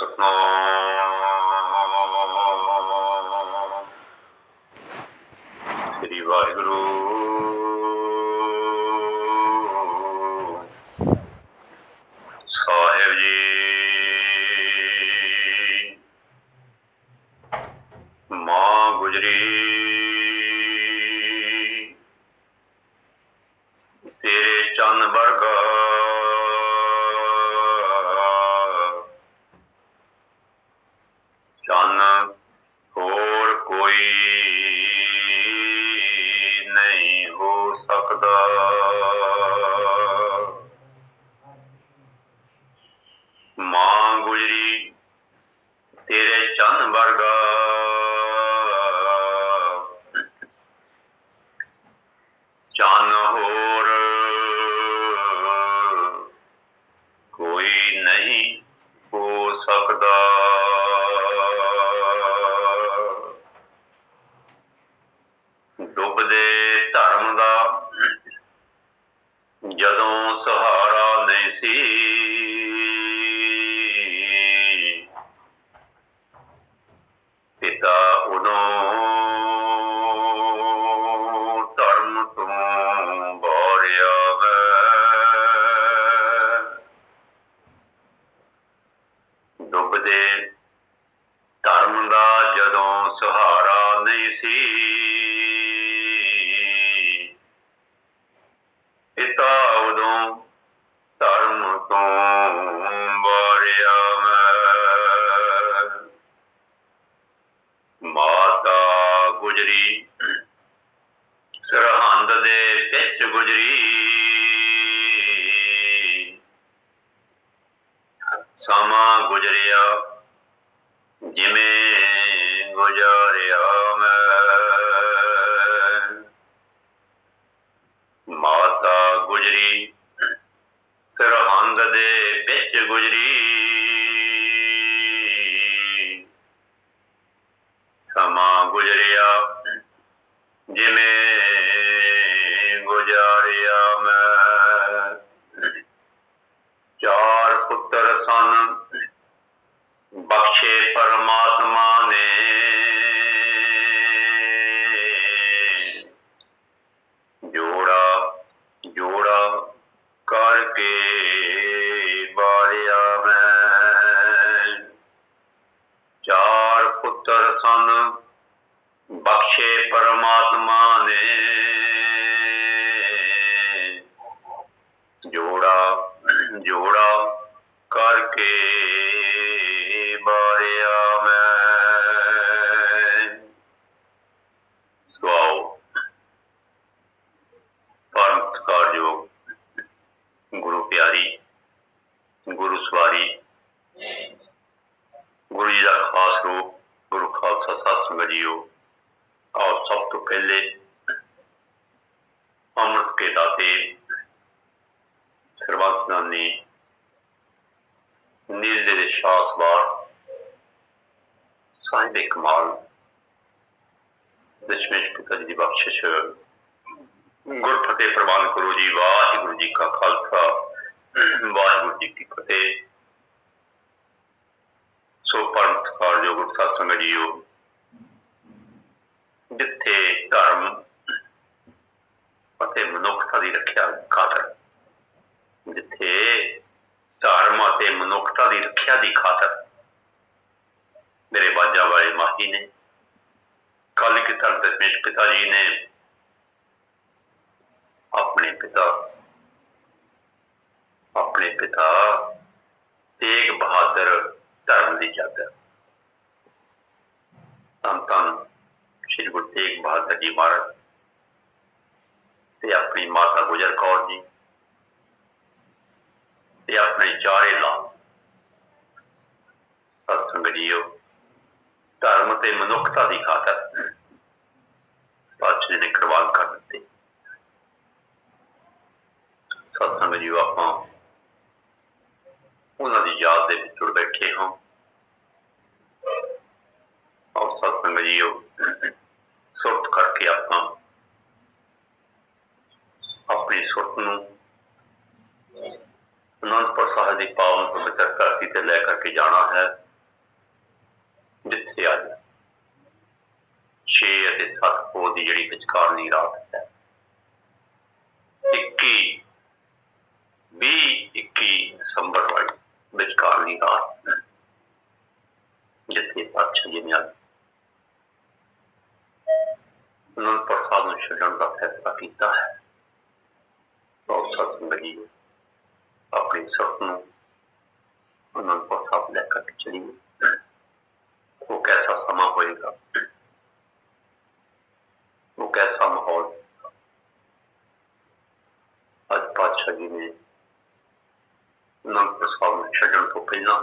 ਸਤਨਾਮ। ਸ੍ਰੀ ਵਾਹਿਗੁਰੂ ਸਾਹਿਬ ਜੀ ਮਾਂ ਗੁਜਰੀ ਤੇਰੇ ਚੰਨ ਵਰਗਾ ਚੰਨ ਹੋਰ ਕੋਈ ਨਹੀਂ ਹੋ ਸਕਦਾ। یادمون ساحل ਸਮਾਂ ਗੁਜਰਿਆ ਜਿਵੇਂ ਗੁਜ਼ਾਰਿਆ ਮੈਂ। ਚਾਰ ਪੁੱਤਰ ਸਨ ਬਖਸ਼ੇ ਪਰਮਾਤਮਾ ਨੇ ਜੋੜਾ ਜੋੜਾ ਕਰਕੇ ਬਾਰਿਆ ਮੈਂ ਚਾਰ ਪੁੱਤਰ ਸਨ ਬਖਸ਼ੇ ਪਰਮਾਤਮਾ ਨੇ ਜੋੜਾ ਜੋੜਾ ਕਰਕੇ ਬਾਰਿਆ ਮੈਂ ਸਵਾਉ ਪਰਮ ਸਤਿਕਾਰਯੋਗ ਗੁਰੂ ਪਿਆਰੀ ਗੁਰੂ ਸਵਾਰੀ ਗੁਰੂ ਜੀ ਦਾ ਖਾਸ ਰੂਪ ਗੁਰੂ ਖਾਲਸਾ ਸਾਧ ਸੰਗਤ ਜੀਓ ਆਓ ਸਭ ਤੋਂ ਪਹਿਲੇ ਅੰਮ੍ਰਿਤ ਕੇ ਦਾਤੇ ਸਰਬੱਤ ਨਾਨੀ ਨੀਲੇ ਦੇ ਸ਼ਾਸਵਾਰ ਸਾਹਿਬ ਕਮਾਲ ਦਸ਼ਮੇਸ਼ ਪਿਤਾ ਜੀ ਦੀ ਬਖਸ਼ਿਸ਼ ਗੁਰ ਫਤਿਹ ਪ੍ਰਵਾਨ ਕਰੋ ਜੀ ਵਾਹਿਗੁਰੂ ਜੀ ਕਾ ਖਾਲਸਾ ਵਾਹਿਗੁਰੂ ਜੀ ਕੀ ਫਤਿਹ ਸੋ ਪਰਮ ਸਤਿਕਾਰਯੋਗ ਗੁਰੂ ਸਾਧ ਸੰਗਤ ਜੀਓ ਜਿੱਥੇ ਧਰਮ ਅਤੇ ਮਨੁੱਖਤਾ ਦੀ ਰੱਖਿਆ ਖਾਤਰ ਜਿੱਥੇ ਧਰਮ ਅਤੇ ਮਨੁੱਖਤਾ ਦੀ ਰੱਖਿਆ ਦੀ ਖਾਤਰ ਮੇਰੇ ਬਾਜਾ ਵਾਲੇ ਮਾਹੀ ਨੇ ਕੱਲ ਕੀ ਤਰ ਦਸ਼ਮੇਸ਼ ਪਿਤਾ ਜੀ ਨੇ ਆਪਣੇ ਪਿਤਾ ਆਪਣੇ ਪਿਤਾ ਤੇਗ ਬਹਾਦਰ ਧਰਮ ਦੀ ਚਾਦਰ ਧੰਨ ਸ਼੍ਰੀ ਗੁਰੂ ਤੇਗ ਬਹਾਦਰ ਜੀ ਮਹਾਰਾਜ ਤੇ ਆਪਣੀ ਮਾਤਾ ਗੁਜਰ ਕੌਰ ਜੀ ਤੇ ਆਪਣੇ ਚਾਰੇ ਲਾਭ ਸਤਸੰਗ ਜੀਓ ਧਰਮ ਤੇ ਮਨੁੱਖਤਾ ਦੀ ਖਾਤਰ ਪਾਤਸ਼ਾਹ ਜੀ ਨੇ ਕੁਰਬਾਨ ਕਰ ਦਿੱਤੇ। ਸਤਸੰਗ ਜੀਓ ਆਪਾਂ ਉਹਨਾਂ ਦੀ ਯਾਦ ਦੇ ਵਿੱਚ ਜੁੜ ਬੈਠੇ ਹਾਂ। ਔਰ ਸਤਸੰਗ ਜੀਓ ਸੁਰਤ ਕਰਕੇ ਆਪਾਂ ਆਪਣੀ ਸੁਰਤ ਨੂੰ ਅਨੰਦਪੁਰ ਸਾਹਿਬ ਦੀ ਪਾਵਨ ਪਵਿੱਤਰ ਧਰਤੀ ਤੇ ਲੈ ਕਰਕੇ ਜਾਣਾ ਹੈ, ਜਿੱਥੇ ਅੱਜ 6 ਅਤੇ 7 ਪੋ ਦੀ ਜਿਹੜੀ ਵਿਚਕਾਰਲੀ ਰਾਤ ਹੈ 21 20 21 ਦਸੰਬਰ ਵਾਲੀ ਵਿਚਕਾਰਨੀ ਰਾਤ ਜਿੱਥੇ ਪਾਤਸ਼ਾਹ ਜਿਵੇਂ ਨੇ। ਅਨੰਦਪੁਰ ਸਾਹਿਬ ਨੂੰ ਛੱਡਣ ਦਾ ਫੈਸਲਾ ਕੀਤਾ ਹੈ। ਬਹੁਤ ਸਤਸੰਗ ਜੀ अपने सपनों उन्होंने को साथ लेकर चलिए वो कैसा समा होएगा? वो कैसा माहौल आज पातशाह जी ने आनंदपुर साहब में छजन तो पहला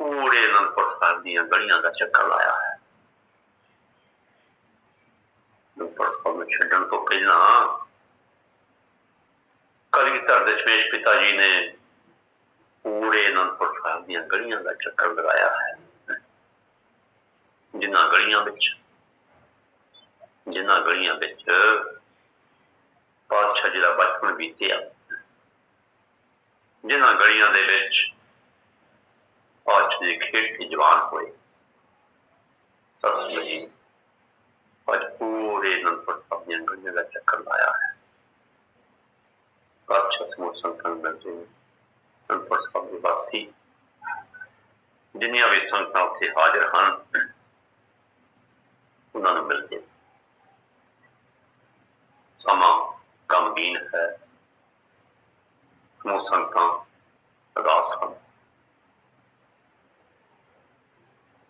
पूरे आनंदपुर साहब दिया, गलियाँ का चक्कर लाया है। आनंदपुर साहब में छजन तो पहला ਕਲਗੀਧਰ ਦੇ ਸ਼ਮੇਸ਼ ਪਿਤਾ ਜੀ ਨੇ ਪੂਰੇ ਅਨੰਦਪੁਰ ਸਾਹਿਬ ਦੀਆਂ ਗਲੀਆਂ ਦਾ ਚੱਕਰ ਲਗਾਇਆ ਹੈ। ਜਿਨ੍ਹਾਂ ਗਲੀਆਂ ਵਿੱਚ, ਜਿਨ੍ਹਾਂ ਗਲੀਆਂ ਵਿੱਚ ਪਾਤਸ਼ਾਹ ਜੀ ਦਾ ਬਚਪਨ ਬੀਤਿਆ, ਜਿਨ੍ਹਾਂ ਗਲੀਆਂ ਦੇ ਵਿੱਚ ਪਾਤਸ਼ਾਹ ਜੀ ਖੇਡ ਕੇ ਜਵਾਨ ਹੋਏ ਸਤਿ ਜੀ ਅੱਜ ਪੂਰੇ ਅਨੰਦਪੁਰ ਸਾਹਿਬ ਦੀਆਂ ਗਲੀਆਂ ਦਾ ਚੱਕਰ ਲਾਇਆ ਹੈ। ਪਾਤਸ਼ਾਹ ਸਮੂਹ ਸੰਤਾਂ ਦੇ ਅਨੰਦਪੁਰ ਸਾਹਿਬ ਦੇ ਵਾਸੀ ਜਿੰਨੀਆਂ ਵੀ ਸੰਗਤਾਂ ਉੱਥੇ ਹਾਜ਼ਰ ਹਨ ਉਹਨਾਂ ਨੂੰ ਮਿਲਦੇ ਸਮਾਂ ਗਮਗੀਨ ਹੈ ਸਮੂਹ ਸੰਗਤਾਂ ਅਦਾਸ ਹਨ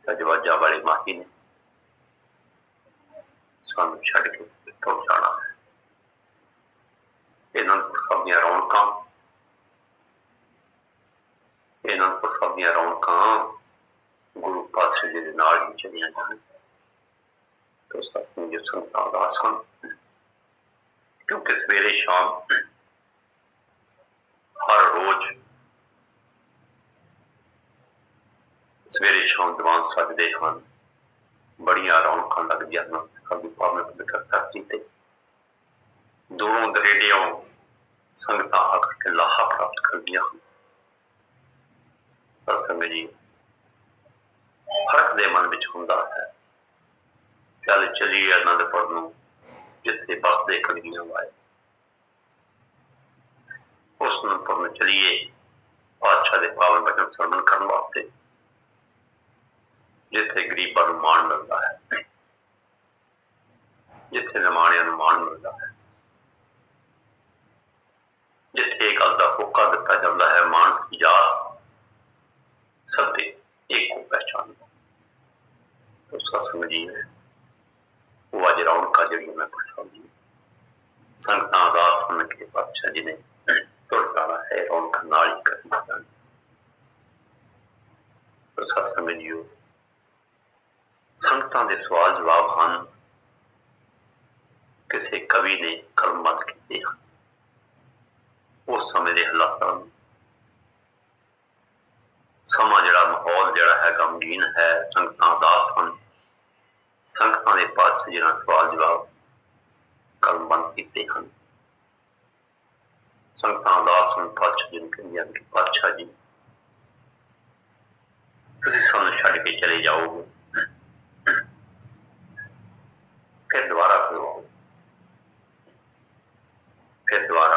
ਤਜਵਾਜਾ ਵਾਲੇ ਮਾਹੀ ਨੇ ਸਾਨੂੰ ਛੱਡ ਕੇ ਤੁਰ ਜਾਣਾ ਹੈ ਇਹਨਾਂ ਨੂੰ ਸਭ ਦੀਆਂ ਰੌਣਕਾਂ ਇਹਨਾਂ ਨੂੰ ਸਭ ਦੀਆਂ ਰੌਣਕਾਂ ਗੁਰੂ ਪਾਤਸ਼ਾਹ ਜੀ ਦੇ ਨਾਲ ਹੀ ਚੱਲੀਆਂ ਜਾਣ ਤੋ ਸਤਸੰਗ ਜੀ ਸੰਤਾਂ ਉਦਾਸ ਹਨ ਕਿਉਂਕਿ ਸਵੇਰੇ ਸ਼ਾਮ ਹਰ ਰੋਜ਼ ਸਵੇਰੇ ਸ਼ਾਮ ਦੀਵਾਨ ਸਜਦੇ ਹਨ ਬੜੀਆਂ ਰੌਣਕਾਂ ਲੱਗਦੀਆਂ ਹਨ ਸਾਡੀ ਪਾਵਨ ਪਵਿੱਤਰ ਧਰਤੀ ਤੇ ਦੂਰੋਂ ਦਰੇਡਿਓਂ ਸੰਗਤਾਂ ਆ ਕੇ ਲਾਹਾ ਪ੍ਰਾਪਤ ਕਰਦੀਆਂ ਹਨ। ਸਤਸੰਗ ਜੀ। ਹਰਕ ਦੇ ਮਨ ਵਿੱਚ ਹੁੰਦਾ ਹੈ। ਚੱਲ ਚਲੀਏ ਅਨੰਦਪੁਰ ਨੂੰ, ਜਿੱਥੇ ਬਸਦੇ ਕਲਗੀਆਂ ਵਾਏ। ਉਸ ਨੂੰ ਪਰ ਚਲੀਏ ਪਾਤਸ਼ਾਹ ਦੇ ਪਾਵਨ ਬਚਨ ਸਰਵਣ ਕਰਨ ਵਾਸਤੇ, ਜਿੱਥੇ ਗਰੀਬਾਂ ਨੂੰ ਮਾਣ ਮਿਲਦਾ ਹੈ। ਜਿੱਥੇ ਨਿਮਾਣਿਆਂ ਨੂੰ ਮਾਣ ਮਿਲਦਾ ਹੈ। ਜਿੱਥੇ ਇੱਕ ਗੱਲ ਦਾ ਹੋਕਾ ਦਿੱਤਾ ਜਾਂਦਾ ਹੈ ਮਾਣ ਕੀ ਜਾ ਸਭ ਦੇ ਇੱਕ ਨੂੰ ਪਹਿਚਾਨ ਉਸ ਦਾ ਸਮਝੀ ਹੈ ਉਹ ਅੱਜ ਰੌਣਕਾਂ ਜਿਹੜੀਆਂ ਮੈਂ ਪਛਾਣ ਜੀ ਸੰਗਤਾਂ ਦਾ ਸੁਣ ਕੇ ਪਾਤਸ਼ਾਹ ਜੀ ਨੇ ਤੁਰ ਜਾਣਾ ਹੈ ਰੌਣਕ ਨਾਲ ਹੀ ਕਰਨਾ ਹੈ ਉਸ ਦਾ ਸਮਝਿਓ ਸੰਗਤਾਂ ਦੇ ਸਵਾਲ ਜਵਾਬ ਹਨ ਕਿਸੇ ਕਵੀ ਨੇ ਕਲਮਤ ਕੀਤੇ ਹਨ ਉਸ ਸਮੇਂ ਦੇ ਹਾਲਾਤਾਂ ਨੂੰ ਸਮਾਂ ਜਿਹੜਾ ਮਾਹੌਲ ਜਿਹੜਾ ਹੈ ਗਮਗੀਨ ਹੈ ਸੰਗਤਾਂ ਉਦਾਸ ਹਨ ਸੰਗਤਾਂ ਦੇ ਪਾਸ ਜਿਹੜਾ ਸਵਾਲ ਜਵਾਬ ਕਲਮਬੰਦ ਕੀਤੇ ਹਨ ਸੰਗਤਾਂ ਉਦਾਸ ਹਨ ਪਾਤਸ਼ਾਹ ਜੀ ਨੂੰ ਕਹਿੰਦੀਆਂ ਕਿ ਪਾਤਸ਼ਾਹ ਜੀ ਤੁਸੀਂ ਸਾਨੂੰ ਛੱਡ ਕੇ ਚਲੇ ਜਾਓਗੇ ਫਿਰ ਦੁਬਾਰਾ ਕਦੋਂ ਆਓ ਫਿਰ ਦੁਬਾਰਾ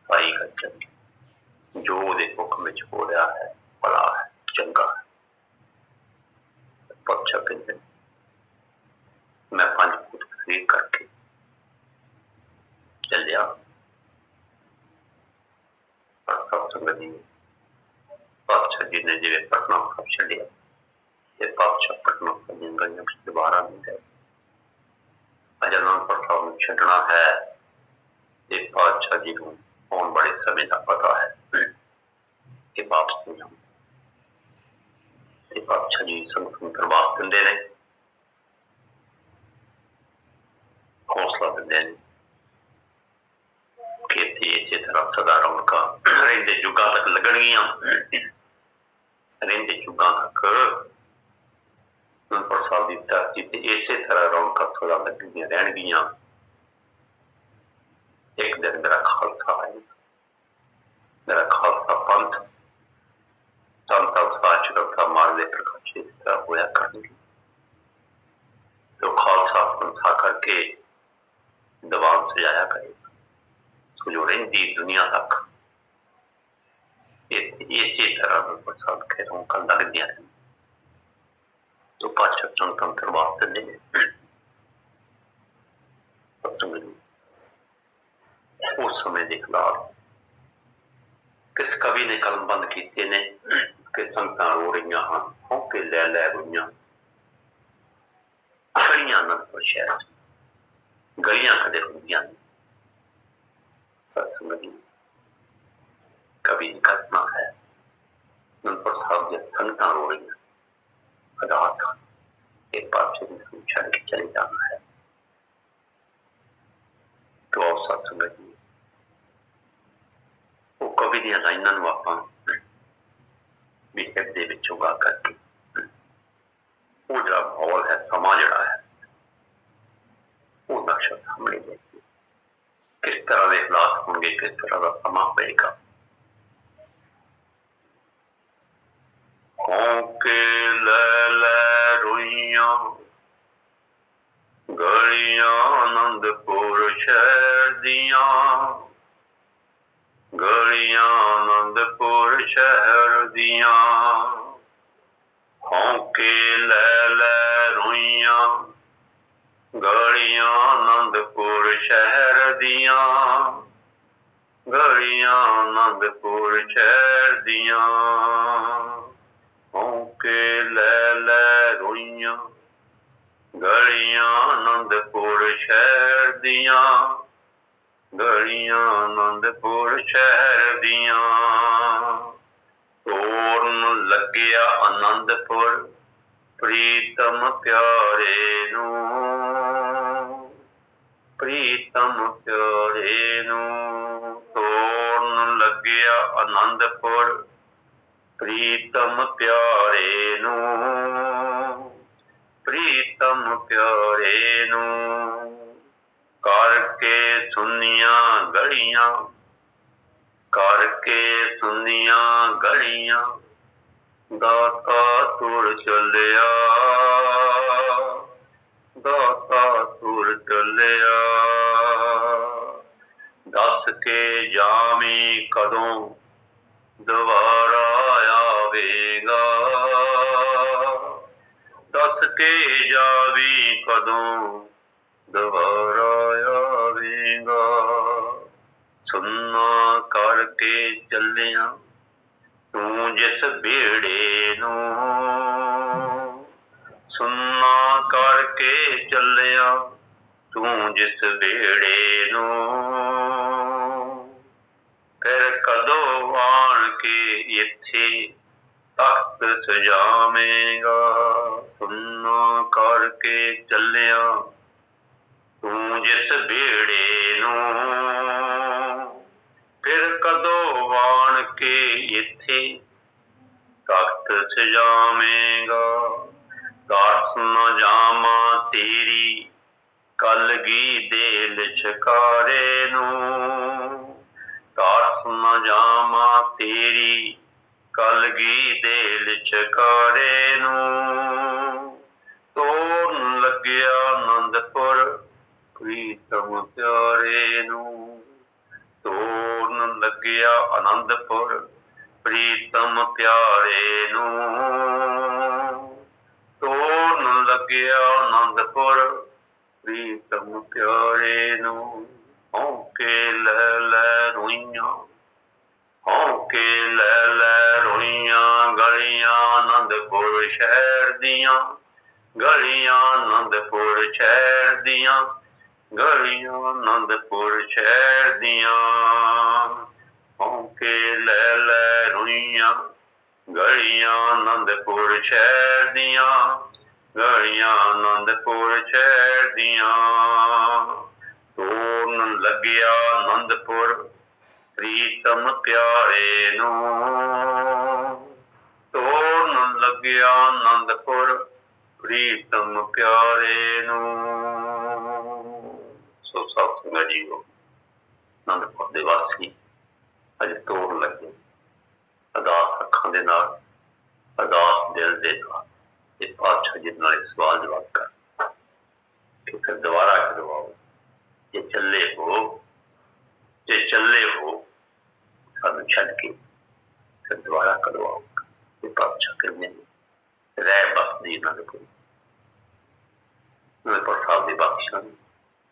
ਸਪਾਵੇ ਨਾਨਕਾ ਸਾਈ ਗੱਜਨ ਜੋ ਉਹਦੇ ਹੁਕਮ ਵਿੱਚ ਹੋ ਰਿਹਾ ਹੈ ਭਲਾ ਹੈ ਚੰਗਾ ਹੈ ਪੱਛਾ ਕਹਿੰਦੇ ਮੈਂ ਪੰਜ ਫੁੱਟ ਸਰੀਰ ਕਰਕੇ ਚੱਲਿਆ ਪਰ ਸਤਸੰਗ ਦੀ ਪਾਤਸ਼ਾਹ ਜੀ ਨੇ ਜਿਵੇਂ ਪਟਨਾ ਸਾਹਿਬ ਛੱਡਿਆ ਤੇ ਪਾਤਸ਼ਾਹ ਪਟਨਾ ਸਾਹਿਬ ਦੀਆਂ ਗਲੀਆਂ ਵਿੱਚ ਦੁਬਾਰਾ ਨਹੀਂ ਗਏ ਅਜਨਾਨਪੁਰ ਸਾਹਿਬ ਨੂੰ ਛੱਡਣਾ ਹੈ ਤੇ ਪਾਤਸ਼ਾਹ ਜੀ ਨੂੰ ਆਉਣ ਬੜੇ ਸਮੇਂ ਦਾ ਪਤਾ ਹੈ ਕਿ ਵਾਪਸ ਨਹੀਂ ਆਉਣਾ ਇਹ ਪਾਤਸ਼ਾਹ ਜੀ ਸੰਗਤ ਨੂੰ ਪ੍ਰਵਾਸ ਦਿੰਦੇ ਨੇ ਹੌਸਲਾ ਦਿੰਦੇ ਨੇ ਕਿ ਇੱਥੇ ਇਸੇ ਤਰ੍ਹਾਂ ਸਦਾ ਰੌਣਕਾਂ ਰਹਿੰਦੇ ਯੁੱਗਾਂ ਤੱਕ ਲੱਗਣਗੀਆਂ ਰਹਿੰਦੇ ਯੁੱਗਾਂ ਤੱਕ ਅਨੰਦਪੁਰ ਸਾਹਿਬ ਦੀ ਧਰਤੀ ਤੇ ਇਸੇ ਤਰ੍ਹਾਂ ਰੌਣਕਾਂ ਸਦਾ ਲੱਗਣਗੀਆਂ ਰਹਿਣਗੀਆਂ एक दिन मेरा खालसा आई मेरा खालसा पंथ संता उत्साह चुनौता मान प्रकाश इस तरह होया करनी तो खालसा पंथ आकर के दबाव से जाया करेगा उसको जो रहती दुनिया तक इसी तरह प्रसाद खेरों का लग दिया है तो पाचक संतंत्र वास्तव नहीं में पसंद उस समय ਦੇ ਖਿਲਾਫ ਕਿਸ ਕਵੀ ਨੇ ਕਲਮਬੰਦ ਕੀਤੇ ਨੇ ਕਿ ਸੰਤਾਂ ਰੋ ਰਹੀਆਂ ਹਨ ਹੌਕੇ ਲੈ ਲੈ ਰੋਈਆਂ ਗਲੀਆਂ ਅਨੰਦਪੁਰ ਸ਼ਹਿਰ ਚ। ਗਲੀਆਂ ਕਦੇ ਹੁੰਦੀਆਂ ਨੇ ਸਤਸੰਗ ਦੀ ਕਵੀ ਦੀ ਕਲਪਨਾ ਹੈ ਅਨੰਦਪੁਰ ਸਾਹਿਬ ਦੇ ਸੰਤਾਂ ਰੋ ਰਹੀਆਂ ਅਦਾਸ ਹਨ। ਇਹ ਪਾਸੇ ਦੀ ਨੂੰ ਛੱਡ ਕੇ ਚਲੇ ਜਾਣਾ ਹੈ ਤੋ ਆਓ ਸਤਸੰਗ ਦੀ ਉਹ ਕਵੀ ਦੀਆਂ ਲਾਈਨਾਂ ਨੂੰ ਆਪਾਂ ਵੀ ਦੇ ਵਿੱਚੋਂ ਗਾ ਕਰਕੇ ਉਹ ਜਿਹੜਾ ਮਾਹੌਲ ਹੈ, ਸਮਾਂ ਜਿਹੜਾ ਹੈ, ਉਹ ਨਕਸ਼ਾ ਸਾਹਮਣੇ ਲੈ ਕੇ ਕਿਸ ਤਰ੍ਹਾਂ ਦੇ ਹਾਲਾਤ ਹੋਣਗੇ, ਕਿਸ ਤਰ੍ਹਾਂ ਦਾ ਸਮਾਂ ਹੋਏਗਾ। ਹੌਂਕੇ ਲੈ ਲੈ ਰੋਈਆਂ, ਗਲੀਆਂ ਆਨੰਦਪੁਰ ਸ਼ਹਿਰ ਦੀਆਂ। ਗਲੀਆਂ ਆਨੰਦਪੁਰ ਸ਼ਹਿਰ ਦੀਆਂ। ਹੌਂਕੇ ਲੈ ਲੈ ਰੋਈਆਂ, ਗਲੀਆਂ ਆਨੰਦਪੁਰ ਸ਼ਹਿਰ ਦੀਆਂ। ਗਲੀਆਂ ਆਨੰਦਪੁਰ ਸ਼ਹਿਰ ਦੀਆਂ। ਹੌਂਕੇ ਲੈ ਲੈ ਰੋਈਆਂ, ਗਲੀਆਂ ਆਨੰਦਪੁਰ ਸ਼ਹਿਰ ਦੀਆਂ। ਗਲੀਆਂ ਆਨੰਦਪੁਰ ਸ਼ਹਿਰ ਦੀਆਂ। ਤੋਰਨ ਲੱਗਿਆ ਆਨੰਦਪੁਰ ਪ੍ਰੀਤਮ ਪਿਆਰੇ ਨੂੰ। ਪ੍ਰੀਤਮ ਪਿਆਰੇ ਨੂੰ ਤੋਰਨ ਲੱਗਿਆ ਆਨੰਦਪੁਰ ਪ੍ਰੀਤਮ ਪਿਆਰੇ ਨੂੰ। ਪ੍ਰੀਤਮ ਪਿਆਰੇ ਨੂੰ ਕਰਕੇ ਸੁਨੀਆਂ ਗਲੀਆਂ, ਕਰਕੇ ਸੁਨੀਆਂ ਗਲੀਆਂ, ਦਾਤਾ ਤੁਰ ਚੱਲਿਆ, ਦਾਤਾ ਤੁਰ ਚੱਲਿਆ। ਦੱਸ ਕੇ ਜਾਵੀਂ ਕਦੋਂ ਦੁਬਾਰਾ ਆਵੇਗਾ? ਦੱਸ ਕੇ ਜਾਵੀ ਕਦੋਂ ਸੁਣਨਾ ਕਰਕੇ ਚੱਲਿਆ, ਤੂੰ ਜਿਸ ਬੇੜੇ ਨੂੰ। ਸੁਣਨਾ ਕਰਕੇ ਚੱਲਿਆ, ਤੂੰ ਜਿਸ ਬੇੜੇ ਨੂੰ। ਫਿਰ ਕਦੋਂ ਆਣ ਕੇ ਇੱਥੇ ਤਖਤ ਸਜਾਵੇਂਗਾ? ਸੁਣਨਾ ਕਰਕੇ ਚੱਲਿਆ, ਤੂੰ ਜਿਸ ਬੇੜੇ ਨੂੰ। ਫਿਰ ਕਦੋਂ ਵਾਣ ਕੇ ਇੱਥੇ ਤਖਤ ਸਜਾਵੇਂਗਾ? ਦਾਸ ਨਾ ਜਾਮਾ ਤੇਰੀ ਕਲਗੀ ਦੇ ਲਿਛਕਾਰੇ ਨੂੰ। ਦਾਸ ਨਾ ਜਾਮਾ ਤੇਰੀ ਕਲਗੀ ਦੇ ਲਿਛਕਾਰੇ ਨੂੰ। ਤੋਰਨ ਲੱਗਿਆ ਆਨੰਦਪੁਰ ਪ੍ਰੀਤਮ ਪਿਆਰੇ ਨੂੰ। ਤੋਰਨ ਲੱਗਿਆ ਆਨੰਦਪੁਰ, ਪ੍ਰੀਤਮ ਪਿਆਰੇ ਨੂੰ। ਤੋਰਨ ਲੱਗਿਆ ਆਨੰਦਪੁਰ, ਪ੍ਰੀਤਮ ਪਿਆਰੇ ਨੂੰ। ਹੌਕੇ ਲੈ ਲੈ ਰੋਈਆਂ, ਹੌਕੇ ਲੈ ਲੈ ਰੋਈਆਂ ਗਲੀਆਂ ਆਨੰਦਪੁਰ ਸ਼ਹਿਰ ਦੀਆਂ। ਗਲੀਆਂ ਆਨੰਦਪੁਰ ਸ਼ਹਿਰ ਦੀਆਂ, ਗਲੀਆਂ ਆਨੰਦਪੁਰ ਸ਼ਹਿਰ ਦੀਆਂ। ਹੌਂਕੇ ਲੈ ਲੈ ਰੁਈਆਂ ਗਲੀਆਂ ਆਨੰਦਪੁਰ ਸ਼ਹਿਰ ਦੀਆਂ, ਗਲੀਆਂ ਆਨੰਦਪੁਰ ਸ਼ਹਿਰ ਦੀਆਂ। ਤੋਰਨ ਲੱਗਿਆ ਆਨੰਦਪੁਰ, ਪ੍ਰੀਤਮ ਪਿਆਰੇ ਨੂੰ। ਤੋਰਨ ਲੱਗਿਆ ਆਨੰਦਪੁਰ, ਪ੍ਰੀਤਮ ਪਿਆਰੇ ਨੂੰ। ਸੋ ਸਾਥ ਸੰਗਤ ਜੀ, ਆਨੰਦਪੁਰ ਦੇ ਵਾਸੀ। ਅਜੇ ਤੋੜ ਲੱਗੇ। ਅਰਦਾਸ ਅੱਖਾਂ ਦੇ ਨਾਲ, ਅਰਦਾਸ ਦਿਲ ਦੇ ਨਾਲ ਇਹ ਪਾਤਸ਼ਾਹ ਜੀ ਨਾਲ ਸਵਾਲ ਜਵਾਬ ਕਰ। ਕਿ ਫਿਰ ਦੁਬਾਰਾ ਕਰਵਾਓ। ਜੇ ਚੱਲੇ ਹੋ, ਜੇ ਚੱਲੇ ਹੋ, ਸਾਨੂੰ ਛੱਡ ਕੇ ਫਿਰ ਦੁਬਾਰਾ ਕਰਵਾਓ। ਇਹ ਪਾਤਸ਼ਾਹ ਕਹਿੰਦੇ ਰਹਿ ਬਸਦੀ ਇਹਨਾਂ ਦੇ ਕੋਲ। ਪਰ ਸਾਹਿਬ ਦੀ ਬਸਤੀਆਂ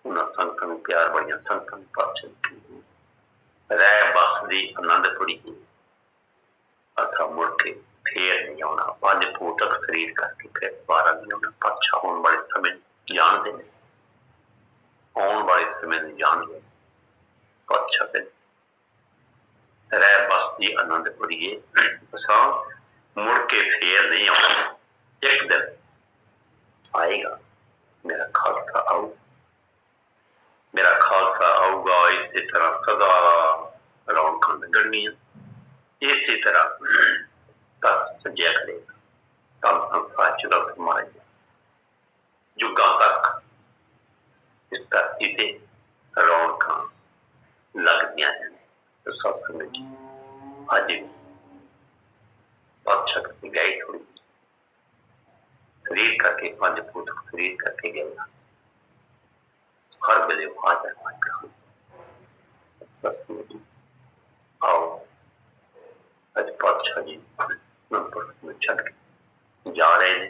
ਉਹਨਾਂ ਸੰਗਤਾਂ ਨੂੰ ਪਿਆਰ ਬੜੀਆਂ ਸੰਗਤਾਂ ਨੂੰ ਪਾਤਸ਼ਾਹ ਨੇ ਰਹਿ ਬਸਦੀ ਆਨੰਦਪੁਰੀ ਅਸਾਂ ਮੁੜ ਕੇ ਫੇਰ ਨਹੀਂ ਆਉਣਾ ਪੰਜ ਪੂਤਕ ਸਰੀਰ ਕਰਕੇ ਫਿਰ ਦੁਬਾਰਾ ਨਹੀਂ ਆਉਣਾ ਪਾਤਸ਼ਾਹ ਆਉਣ ਵਾਲੇ ਸਮੇਂ ਜਾਣਦੇ ਨੇ ਆਉਣ ਵਾਲੇ ਸਮੇਂ ਨੂੰ ਜਾਣਦੇ ਪਾਤਸ਼ਾਹ ਦੇ ਰਹਿ ਬਸਦੀ ਆਨੰਦਪੁਰੀਏ ਅਸਾਂ ਮੁੜ ਕੇ ਫੇਰ ਨਹੀਂ ਆਉਣਾ ਇੱਕ ਦਿਨ ਆਏਗਾ ਮੇਰਾ ਖਾਲਸਾ ਆਊ ਮੇਰਾ ਖਾਲਸਾ ਆਊਗਾ ਇਸੇ ਤਰ੍ਹਾਂ ਸਦਾ ਰੌਣਕਾਂ ਲੱਗਣਗੀਆਂ ਇਸੇ ਤਰ੍ਹਾਂ ਤਾਂ ਸਜਿਆ ਕਰੇਗਾ ਤਾਂ ਸੰਸਾਰ ਚ ਦਾ ਸਮਾਜ ਜੁਗਾਂ ਤੱਕ ਇਸ ਧਰਤੀ ਤੇ ਰੌਣਕਾਂ ਲੱਗਦੀਆਂ ਨੇ ਤੇ ਸਤਸੰਗ ਜੀ ਅੱਜ ਪਾਤਸ਼ਾਹ ਕੇ ਗਏ ਥੋੜੀ ਸਰੀਰ ਕਰਕੇ ਪੰਜ ਪੁੱਤਕ ਸਰੀਰ ਕਰਕੇ ਗਏ हर لهذا वहाँ जाना او जी। नंबर में के जा रहे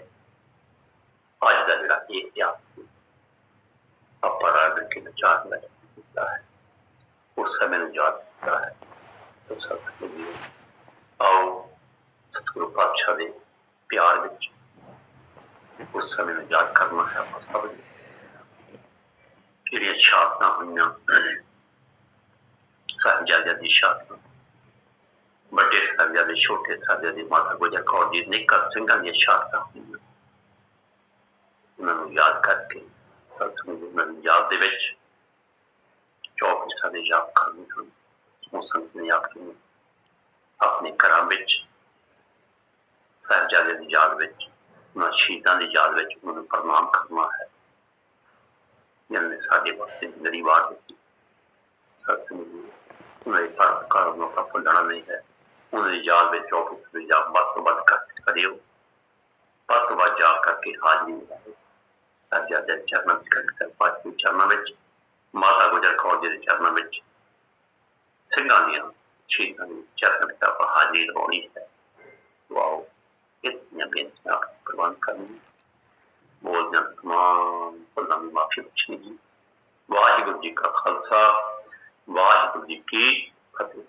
का जरा इतिहास के विचार है उस समय याद होता है। तो सतगुरु जी आओ। सतगुरु पातशाह के प्यार में उस समय याद करना है। आप सब ਜਿਹੜੀਆਂ ਸ਼ਹਾਦਤਾਂ ਹੋਈਆਂ ਸਾਹਿਬਜ਼ਾਦਿਆਂ ਦੀ ਸ਼ਹਾਦਤਾਂ ਵੱਡੇ ਸਾਹਿਬਜ਼ਾਦੇ ਛੋਟੇ ਸਾਹਿਬਜ਼ਾਦੇ ਮਾਤਾ ਗੁਜਰ ਕੌਰ ਜੀ ਨਿੱਕਾ ਸਿੰਘਾਂ ਦੀਆਂ ਸ਼ਹਾਦਤਾਂ ਹੋਈਆਂ ਉਹਨਾਂ ਨੂੰ ਯਾਦ ਕਰਕੇ ਸਤਸੰਗ ਉਹਨਾਂ ਨੂੰ ਯਾਦ ਦੇ ਵਿੱਚ ਚੌਕ ਸਾਡੇ ਯਾਦ ਕਰਨੀ ਹਨ ਉਹ ਸੰਤ ਨੇ ਆਪ ਆਪਣੇ ਘਰਾਂ ਵਿੱਚ ਸਾਹਿਬਜ਼ਾਦੇ ਦੀ ਯਾਦ ਵਿੱਚ ਉਹਨਾਂ ਸ਼ਹੀਦਾਂ ਦੀ ਯਾਦ ਵਿੱਚ ਉਹਨਾਂ ਨੂੰ ਪ੍ਰਣਾਮ ਕਰਨਾ ਹੈ ਜਿਨ੍ਹਾਂ ਨੇ ਸਾਡੇ ਵਾਸਤੇ ਜ਼ਿੰਦਗੀ ਵਾਰ ਦਿੱਤੀ ਸਤਸੰਗ ਜੀ ਉਹਨਾਂ ਦੇ ਪਰਕਾਰ ਨੂੰ ਆਪਾਂ ਭੁੱਲਣਾ ਨਹੀਂ ਹੈ ਉਹਨਾਂ ਦੀ ਯਾਦ ਵਿੱਚ ਚੌਕ ਦੇ ਯਾਦ ਵੱਧ ਤੋਂ ਵੱਧ ਕਰ ਕਰਿਓ ਵੱਧ ਤੋਂ ਵੱਧ ਜਾ ਕਰਕੇ ਹਾਜ਼ਰੀ ਲਗਾਓ ਸਾਹਿਬਜ਼ਾਦੇ ਦੇ ਚਰਨਾਂ ਵਿੱਚ ਕਰ ਪਾਤਸ਼ਾਹ ਚਰਨਾਂ ਵਿੱਚ ਮਾਤਾ ਗੁਜਰ ਕੌਰ ਜੀ ਦੇ ਚਰਨਾਂ ਵਿੱਚ ਸਿੰਘਾਂ ਦੀਆਂ ਸ਼ਹੀਦਾਂ ਦੇ ਚਰਨ ਵਿੱਚ ਆਪਾਂ ਹਾਜ਼ਰੀ ਲਗਾਉਣੀ ਹੈ ਵਾਓ ਇਤਨੀਆਂ ਬੇਨਤੀਆਂ ਪ੍ਰਵਾਨ ਕਰਨੀ ਬੋਲ ਜਨ ਤਮਾਮ ਭੁੱਲਾਂ ਦੀ ਮਾਫੀ ਬਖਸ਼ਣੀ ਜੀ ਵਾਹਿਗੁਰੂ ਜੀ ਕਾ ਖਾਲਸਾ ਵਾਹਿਗੁਰੂ ਜੀ ਕੀ ਫਤਿਹ